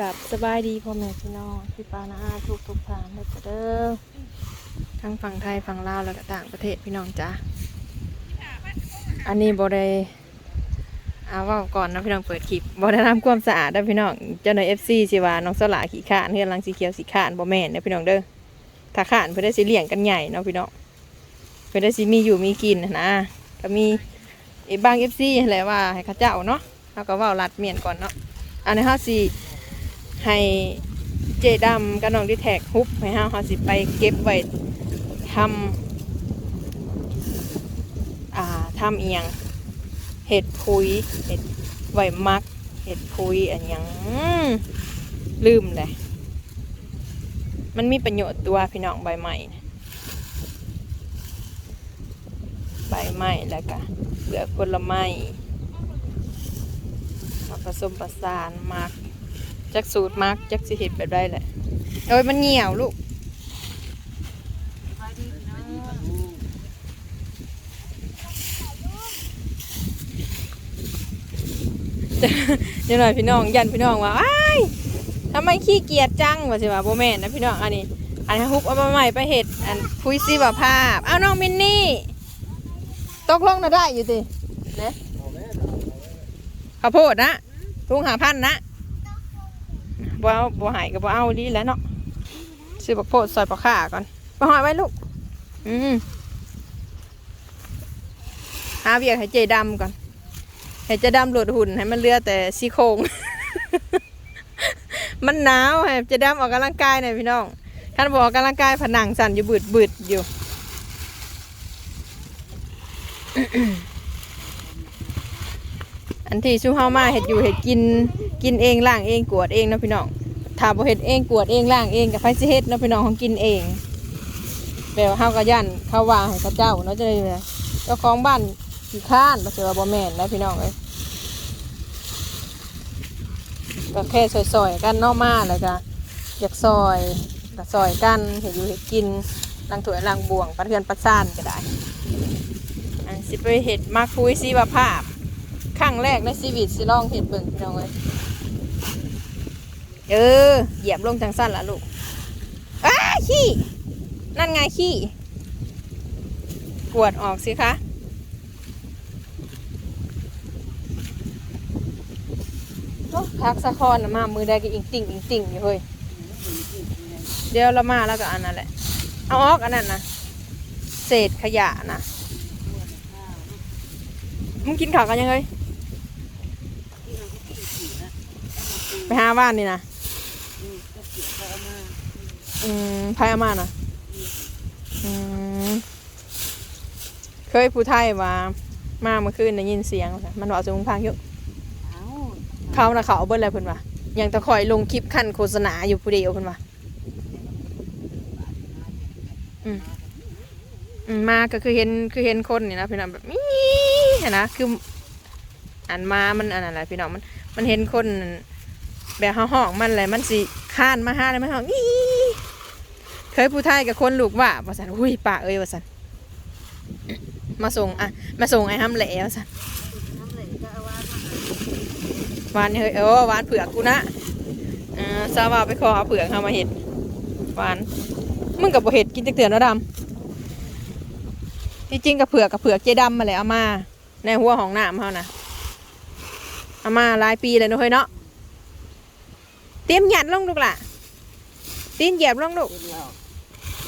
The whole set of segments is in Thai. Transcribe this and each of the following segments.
กับสบายดีพ่อแม่พี่น้องพี่ปานาทุกทุกทางเลยจ้ะเด้อทั้งฝั่งไทยฝั่งลาวแล้วก็ต่างประเทศพี่น้องจ้าอันนี้บได้เอาว่าก่อนนะพี่น้องเปิดคลิปบได้ทำความสะอาดนะพี่น้องเจ้าหน่อยเอฟซีสิว่าน้องสลาขี้ข้านเฮือนลังสีเขียวสีขานบ่แม่นนะพี่น้องเด้อถ้าข้านเพื่อได้สิเหลี้ยงกันใหญ่เนาะพี่น้องเพื่อได้สิมีอยู่มีกินนะก็มีไอ้บางเอฟซีแหละว่าให้ข้าเจ้าเนาะเขาก็ว่ารัดเมียนก่อนเนาะอันนี้เฮาสิ ให้เจดำกับน้องดิแท็กฮุบให้เฮาเฮาสิไปเก็บไว้ทำอ่าทำเอียงเห็ดพุยเห็ดไว้มักเห็ดพุยอันยังลืมเลยมันมีประโยชน์ตัวพี่น้องใบใหม่ใบไม้แล้วก็เปลือกผลไม้มาผสมประสานมัก จักสูตรมักจักสิเห็ดแบบได้แหละเอ้ยมันเหี่ยวลูกเดี๋ยวหน่อยพี่น้องยันพี่น้องว่าอ้ายทำไมขี้เกียจจังว่าสิว่าโบแม่นนะพี่น้องอันนี้ อันนี้ฮุบเอามาใหม่ไปเห็ดอันคุยซีว่าภาพเอาน้องมินนี่ตกลงนะได้อยู่ติเนี่ยข้าวโพดนะลุงหาพันนะ บ่เอาบ่หายกับบ่เอาดีแหล้วเนาะซื้อบักโพดซอยปลาข่าก่อนมาหอยไว้ลูก อืมหาเวียกให้เจดำก่อน ให้เจดำหลุดหุ่นให้มันเหลือแต่ซี่โครง มันหนาวให้เจดำออกกำลังกายหน่อยพี่น้องคันบอกออกกำลังกายผนังสั่นอยู่บืดบืดๆอยู่อันที่ชูเฮามาเห็ดอยู่เห็ดกิน กินเองล้างเองกวดเองนะพี่น้องถ้าบ่เห็ดเองกวดเองล้างเองกับไฟสิเฮ็ดนะพี่น้องของกินเองแบบว่าเฮาก็ย่านเขาว่าให้เขาเจ้าเนาะจะได้ว่าเจ้าของบ้านขี้ข้านบ่ใช่ว่าบ่แม่นนะพี่น้องเอ้ยก็แค่ซอยๆกันนาะมาแล้วก็อยากซอยก็ซอยกันเห็ดอยู่เห็ดกินล้างถ้วยล้างบ่วงปัดเทือนปัดซ่านก็ได้อันสิไปเห็ดมาคุยสิว่าภาพครั้งแรกในชีวิตสิลองเห็ดเบิ่งพี่น้องเอ้ย เออ เหยียบลงจังสั้นละลูกอ้าขี้ นั่นไงขี้ กวดออกสิคะ พักสะคอนมา มือได้ก็อิงติ่งอิงติ่งอยู่เฮ้ย เดี๋ยวเรามาแล้วก็อันนั้นแหละ เอาออกอันนั้นนะเศษขยะนะมึงกินข้าวกันยังไงไปหาบ้านนี่นะ อืมพายอามานะอืมเคยผู้ไทยว่ามาเมื่อคืนได้ยินเสียงว่ามันว่าสูงพังเยอะเขานะเขาเอาเบิ้ลอะไรเพิ่นว่ายังตะคอยลงคลิปขั้นโฆษณาอยู่ผู้เดียวเพิ่นว่าอืมอืมมาก็คือเห็นคือเห็นคนนี่นะพี่น้องแบบนี้เห็นนะคืออันมามันอันนั้นแหละพี่น้องมัน มันเห็นคนแบบห้องๆมันเลยมันสิข้านมาห้าเลยมันห้องอีเค ยผู้ไทยกับคนลูกว่าว่าสันอุ้ยป่าเอ้ยว่าสันมาส่งอะมาส่งไอ้ห้ำแหล่ว่าสันหวานเฮ้ยเออหวานเผือกกูนะอ่าซาว่าไปขอเอาเผือกเข้ามาเห็ดหวานมึงกับบ่เห็ดกินจักเตือนแล้วดำที่จริงกับเผือกกับเผือกเจดำมาเลยเอามา ในหัวของน้ำเขานะเอามาหลายปีเลยนะเฮ้ยเนาะเต็มหยัดลงลูกล่ะตีนเหยียบลงลูก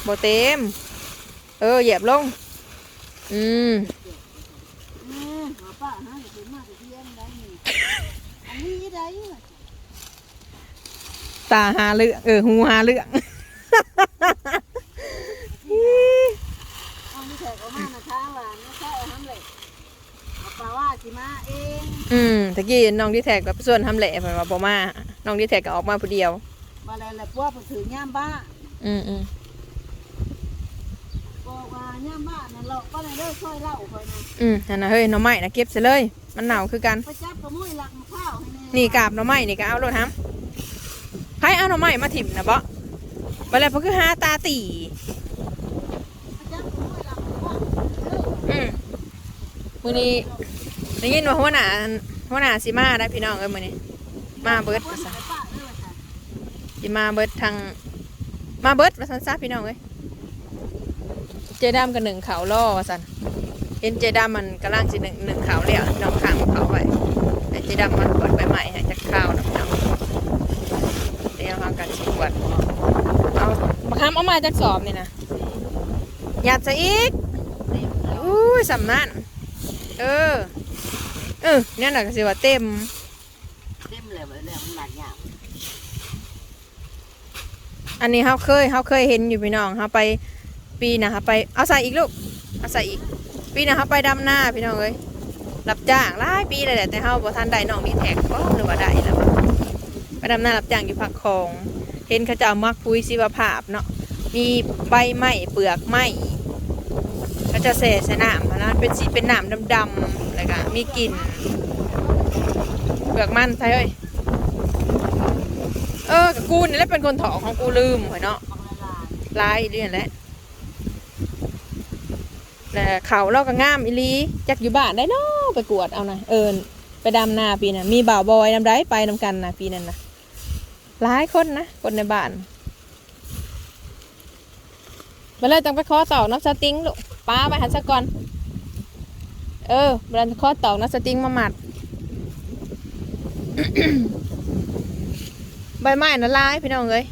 บ่เต็ม เออเหยียบลง อืมตาหาเรื่องเออหูหาเรื่องเอาที่แขกออกมานะคะว่าไม่ใช่เอาทำเลยเอาปลาว่าสิมาเองอืมตะกี้น้องที่แท็กกับส่วนทำแหล่เพิ่นว่าบ่มา น้องที่แท็กก็ออกมาผู้เดียวมาแล้วแหละพวกผมถือย่ามบ้า อืมอืมบอกว่า ย่ามบ้านั่นเราก็เลยเลิกช่วยเล่าคอยนะอืมนั่นน่ะเฮ้ยหน่อไม้นะเก็บซะเลย มันหนาวคือกัน ไปจับกระมุ้ยหลักข้าวให้แน่นี่กาบหน่อไม้นี่ก็เอาโลดฮัมไผเอาหน่อไม้มาถิ่มนะบ่บ่แล้วเพิ่นคือหาตาตีไปจับกระมุ้ยหลักข้าวอืมมื้อนี้ได้ยินว่าหัวหน้าหัวหน้าสิมาได้พี่น้องเอ้ยมื้อนี้ มาเบิดคนว่าซั่นไปป้าเลิกค่ะสิมาเบิดทางมาเบิดว่าซั่นซะพี่น้องเอ้ย เจดามกับหนึ่งเขาวล่อว่าซั่นเห็นเจดามมันกำลังสิหนึ่งหนึ่งเขาวแล้วพี่น้องข้างเขาไว้ให้เจดามมันกวดใบใหม่ให้จักข้าวนะพี่น้องเดี๋ยวทำกันสิกวดเอามาค้ำเอามาจากสอบนี่นะอยากจะอีกเต็มแล้วอุ้ยสำนันเออเออเนี่ยน่ะก็สิว่าเต็มเต็มเลยแล้วมันหนักยาวอันนี้เขาเคยเขาเคยเห็นอยู่พี่น้องเขาไป ปีนะเขาไปเอาใส่อีกลูกเอาใส่อีก ปีนะเขาไปดำหน้าพี่น้องเอ้ยรับจ้างหลายปีเลยแหละแต่เขาบ่ทันได้น้องมีแท็กก็หรือว่าได้แล้วไปดำหน้ารับจ้างอยู่ผักคอง เห็นเขาจะเอามักปุ้ยชีวภาพเนาะมีใบไม้เปลือกไม้เขาจะเสสน้ำนะเป็นสีเป็นหน้ำดำๆแล้วก็มีกลิ่นเปลือกมันใช่เอ้ยเออกูนี่แหละเป็นคนถอของกูลืมเหรอเนาะลายลายเรื่อยแหละ แต่เขาเราก็งามอีลีจักอยู่บ้านได้เนาะไปกวดเอานะเอิญไปดำนาปีน่ะมีบ่าวบอยนำได้ไปนำกันนะปีนั้นนะหลายคนนะคนในบ้านมาเลยต้องไปขอตอกน้ำสติงลูกป้าไปหันสะก่อนเออเวลาขอตอกน้ำสติงมาหมัดใบไม้น่ะลายพี่น้องเอ้ย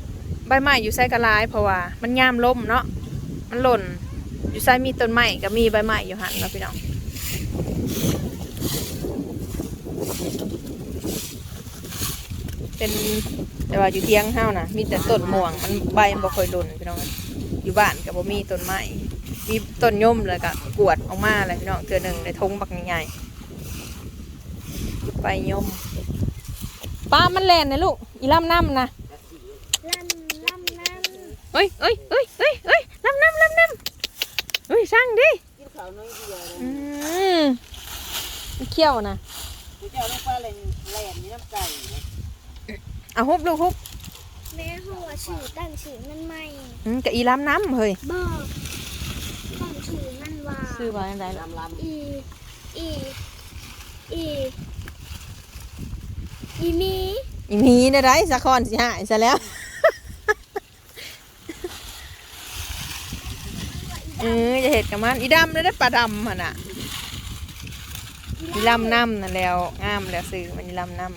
ใบไม้อยู่ไส้กระลายเพราะว่า มันยามล้มเนาะมันหล่น อยู่ไส้มีต้นไม้ก็มีใบไม้อยู่หันเนาะพี่น้องเป็นแต่ว่าอยู่เทียงเฮานะมีแต่ต้นม่วงมันใบมันบ่ค่อยหล่นพี่น้องอยู่บ้านก็บ่มีต้นไม้มีต้นย่มเลยก็กวดออกมาเลยพี่น้องเทื่อหนึ่งในทงบักใหญ่ๆใบย่มป้ามันแล่นนะลูกอีล่ำน้ำนะลำลำน้ำเอ้ยเอ้ยเอ้ยเอ้ยเอ้ยน้ำน้ำน้ำน้ำเอ้ยสั่งดิกินข้าวน้อยเดียวเลยอืมเขี้ยวนะกูจะเอาลงไปเลยแหลมนี่น้ำไก่เลยเอาฮุบลูกฮุบแม่หัวชื่อตั้งชื่อมันใหม่อืมกะอีล้ำน้ำเฮ้ยบอกตั้งชื่อมันว่าซื้อมาอย่างไรล่ะลำลำอีอีอีอีมีอีมีนะไรสะคอนสิหายซะแล้ว เออจะเห็ดกับมันอีดำเลยได้ปลาดำมันอะอีลำน้ำนั่นแล้วงามแล้วซื้อมันอีลำน้ำ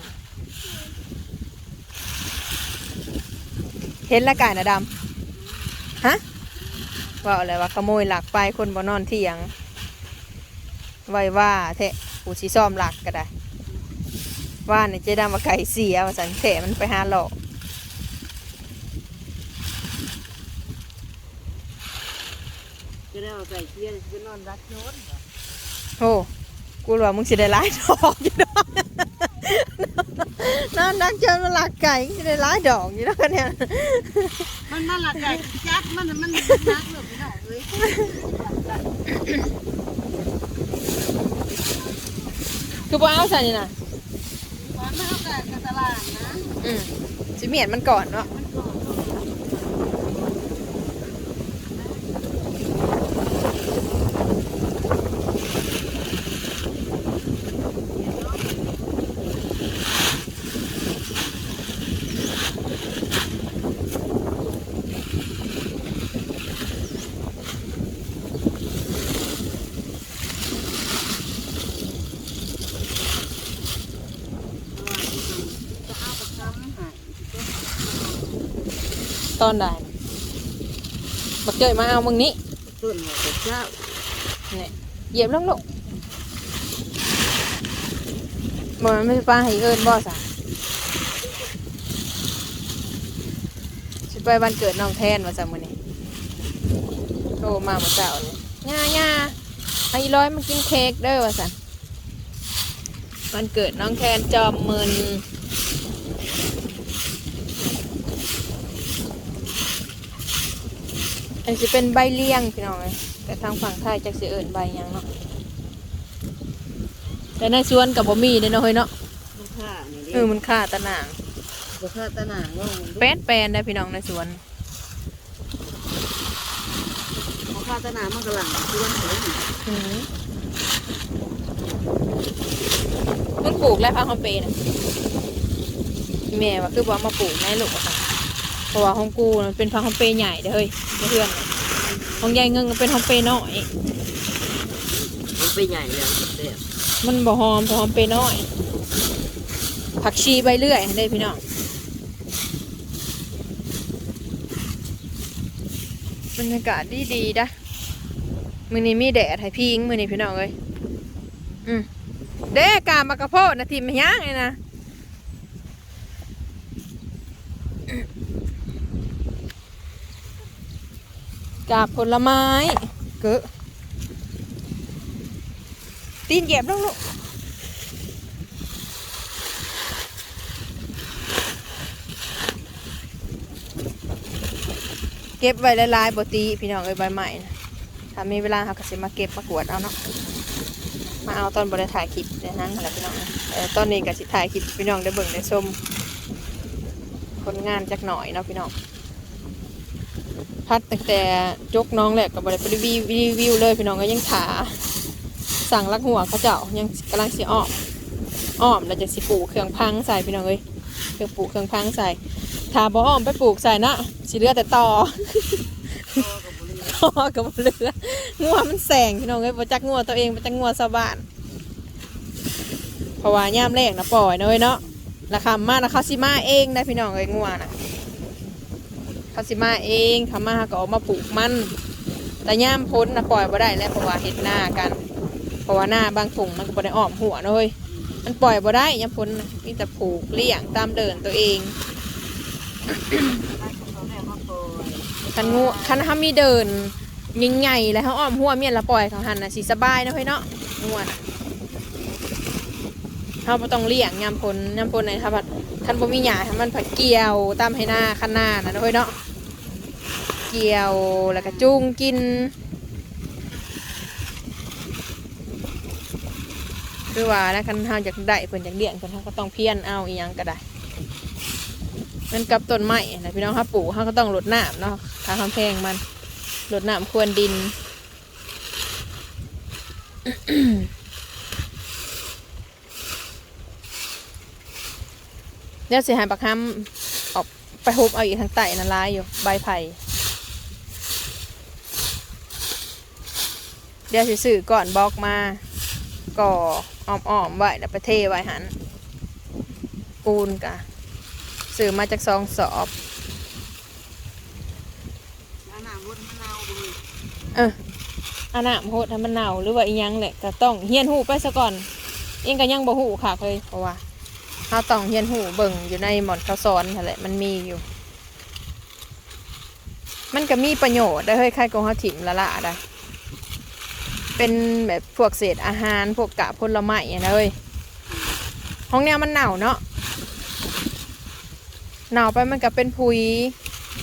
เห็นละกายนะดำฮะว่าอะไรว่าขโมยหลักไปคนบ่นอนเที่ยง ไว้ว่าเทะปูสีซ่อมหลักก็ได้ ว่าในเจดำว่าไก่เสียว่าสันเทะมันไปหาหลอก จะได้เอาไก่เคี่ยวจะนอนรักโน้นโอ้กูรู้ว่ามึงสิได้ร้ายดอกอยู่ดอกนั่นนักเจนมาหลักไก่สิได้ร้ายดอกอยู่แล้วเนี่ยมันมันละไก่จักมันมันนักเลยพี่น้องเอ้ยคือบ่เอาใส่นี่นะมันไม่เอาไก่กับตลาดนะอืมสิเมียนมันก่อนเนาะ ตอนใดบักเจยมาเอามึงนี้ต้นหัวเจ้าเนี่ยเหยียบลงลูกบ่มันไม่ปลาให้เอิญบ่สะสิไปวันเกิดน้องแทนมาสักมือนี้โทรมาเมื่อเช้าเนี่ยง่าย่าไอ้ร้อยมากินเค้กเด้อว่าสันวันเกิดน้องแทนจอมมึน อันสิเป็นใบเลี้ยงพี่น้องเลยแต่ทางฝั่งไทยจักสิเอิญใบหยังเนาะแต่ในสวนกับบ่มีเด้เนาะเฮ้ยเนาะลูกค้านี่ดิเออมันค่าตะหนางลูกค้าตะหนางว่ามันแปนแปนได้พี่น้องในสวนลูกค้าตะหนางมันกำลังชวนเลยอืมมันปลูกแล้วพังคอมเปนะแม่ว่าคือว่ามาปลูกในลูกอะค่ะ เพราะว่าห้องกูมันเป็นพังห้องเปใหญ่เด้อเฮ้ยไม่เพื่อนห้องใหญ่เงิงมันเป็นห้องเปน้อยมันไปใหญ่เลยเด็กมันบ่หอมแต่หอมเปน้อย ผักชีใบเลื่อยได้พี่น้องบรรยากาศดีดีๆนะมือนี้มีแดดให้พี่อิงมือนี้พี่น้องเลยอืมเด้กามากระโพดนะทีมย่างไงนะ กาบผลไม้ เกอะตีนเหยียบลงลูกเก็บไว้หลายๆบตีพี่น้องเอ้ยใบใหม่นะถ้ามีเวลาเราก็สิมาเก็บมากวดเอาเนาะมาเอาตอนบริถ่ายคลิปเดี๋ยวนั้นแหละพี่น้องเออตอนนี้ก็สิถ่ายคลิปพี่น้องได้เบิ่งได้ชมผลงานจักหน่อยเนาะพี่น้อง พัดตั้งแต่จกน้องแหละกับบริไรีวิววิวเลยพี่น้องก็ยังถาสั่งลักหัวเขาเจ้ายังกำลังสิอ้อมอ้อมแล้วจะสิปลูกเครื่องพังใส่พี่น้องเอ้ยเครื่องปลูกเครื่องพังใส่ถาบ่อ้อมไปปลูกใส่นะสิเลือแต่ต่อต่อกับเหลืองัวมันแสงพี่น้องเอ้ยบ่จักงัวตัวเองบ่จักงัวชาวบ้านเพราะว่าย่ามแรกนะปล่อยเนยเนาะราคามานะเขาสิมาเองนะพี่น้องเอ้ยงัวน่ะ เขาสิมาเองเขามาก็ออกมาปลูกมัน แต่ย่ามพ้นนะปล่อยบ่ได้แล้วเพราะว่าเฮ็ดหน้ากัน เพราะว่าหน้าบางถุงมันก็บ่ได้อ้อมหัวเนะเว้ยมันปล่อยบ่ได้ย่ามพ้นมีแต่ผูกเลี้ยงตามเดินตัวเองคันงูคันเขามีเดินใหญ่ๆแล้วเขาอ้อมหัวเมียนละปล่อยเขาหันนะสีสบายนะเฮ้ยเนาะงูน่ะเขาต้องเลี้ยงยามพลยามพลในครับผัดคันบ่มีหญ้าให้มันผัดเกี่ยวตามให้หน้าคันหน้านะเฮ้ยเนาะ เกี่ยวแล้วก็จุงกิน คือว่านะคันเฮาอยากได้เพิ่นอยากเลี้ยงเพิ่นเฮาก็ต้องเพี้ยนเอาอีหยังก็ได้มันกับต้นไม้นะพี่น้องครับปลูกเขาก็ต้องรดน้ำเนาะทาคำแพงมันรดน้ำควรดิน เดี๋ยวสิใหายปักห้ำออกไปฮุบเอาอีกทางใต้นั่นลายอยู่ ใบไผ่ เดี๋ยวสิซื้อก่อนบอกมาก่ออ้อมๆไว้แล้วไปเทไว้หันปูนกะซื้อมาจากซองสอบน้ำน้ำรดมะนาวดูเอออันน่ะโหดทำมันเน่าหรือว่าอีหยังแหละก็ต้องเฮียนหูไปซะก่อนเองก็ยังบ่หูค่ะเลยเพราะว่าเราต้องเฮียนหูเบิ่งอยู่ในหมอนเขาสอนนั่นแหละมันมีอยู่ มันก็มีประโยชน์ได้อเฮ้ยใครกงเขาถิ่มละละได้ เป็นแบบพวกเศษอาหารพวกกะผลไม้อะนะเว้ยห้องเนี้ยมันเน่าเนาะหนาวไปมันก็เป็นพุย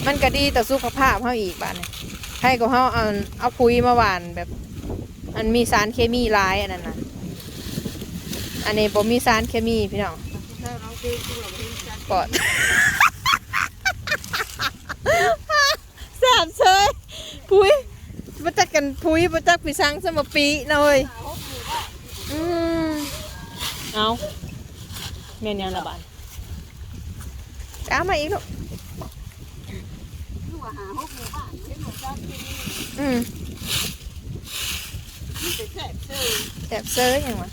มันก็ดีต่อสุขภาพเขาอีกบ้านยให้ก็เขาเอาเอาพุยมาหวานแบบมันมีสารเคมีร้ายอันนั้นนะอันนี้ผมมีสารเคมีพี่น้องถ้าเราเก่งเราไม่ได้ปอด แสบเซยพุยมาจักกัน พุยมาจักปีสังสมปีหน่อยอืมเอาเมียนยังละบานเอามาอีกลูกลูกหาหกหมู่บ้านเห็นหมดจ้าที่นี่อืมมีแต่แซ่บเซ่อแสบเซยยังวะ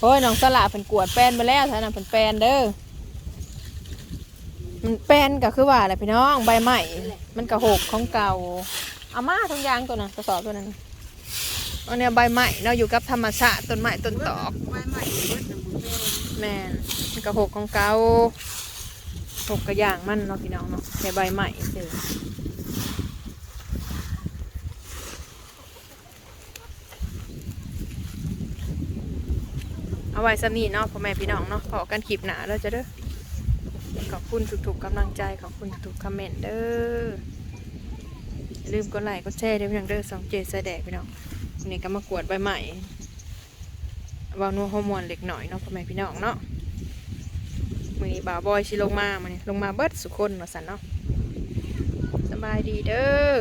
โอ้ยน้องสละเป็นกวดแป้นมาแล้วท่านะเป็นแป้นเด้อ มันแป้นก็คือว่าอะไรพี่น้องใบใหม่ มันกระหกของเก่าเอามาทุกอย่างตัวนั้นกระสอบตัวนั้นอันเนี้ยใบใหม่เนาอยู่กับธรรมชาติต้นไม้ต้นตอกไม้ใหม่แม่นมันกระหกของเก่าหกกระย่างมันเนาะพี่น้องเนาะแค่ใบใหม่เจอเอาไว้สำนีเนาะพ่อแม่พี่น้องเนาะขอกันคลิปหนาแล้วจะเด้อ ขอบคุณทุกๆกำลังใจขอบคุณทุกๆคอมเมนต์เด้อลืมกดไลค์กดแชร์ด้วยพี่น้องเด้อสองเจสแดกพี่น้องวันนี้ก็มากวดใบใหม่วานัวฮอร์โมนเล็กหน่อยเนาะพ่อแม่พี่น้องเนาะมือนี้บ่าวบอยชิลงมามานี่ลงมาเบิดสุคนมาสันเนาะสบายดีเด้อ